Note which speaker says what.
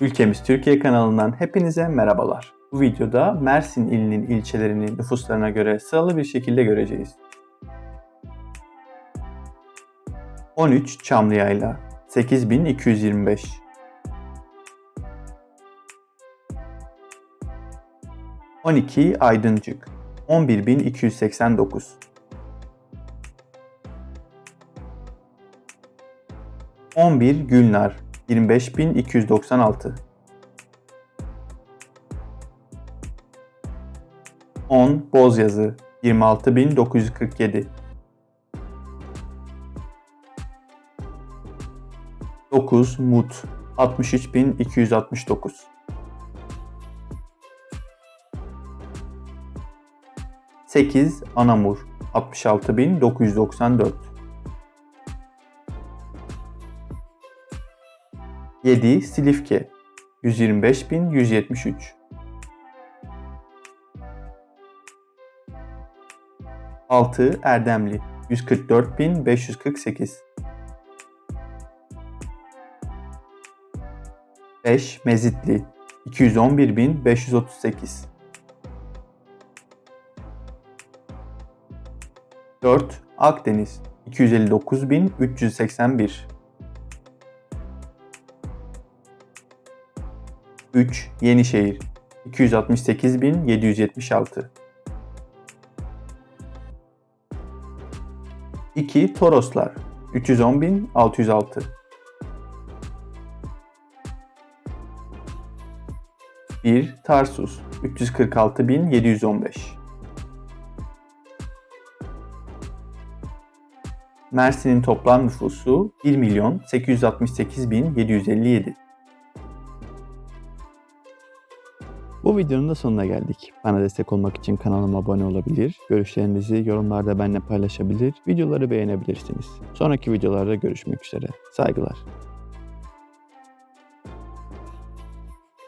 Speaker 1: Ülkemiz Türkiye kanalından hepinize merhabalar. Bu videoda Mersin ilinin ilçelerini nüfuslarına göre sıralı bir şekilde göreceğiz. 13 Çamlıyayla 8225 12 Aydıncık 11289 11 Gülnar 25296 10 Bozyazı 26947 9 Mut 63269 8 Anamur 66994 7 Silifke 125173 6 Erdemli 144548 5 Mezitli 211538 4 Akdeniz 259381 3 Yenişehir 268776 2 Toroslar. 310606 1 Tarsus. 346715 Mersin'in toplam nüfusu 1 milyon 868 bin 757. Bu videonun da sonuna geldik. Bana destek olmak için kanalıma abone olabilir, görüşlerinizi yorumlarda benimle paylaşabilir, videoları beğenebilirsiniz. Sonraki videolarda görüşmek üzere. Saygılar.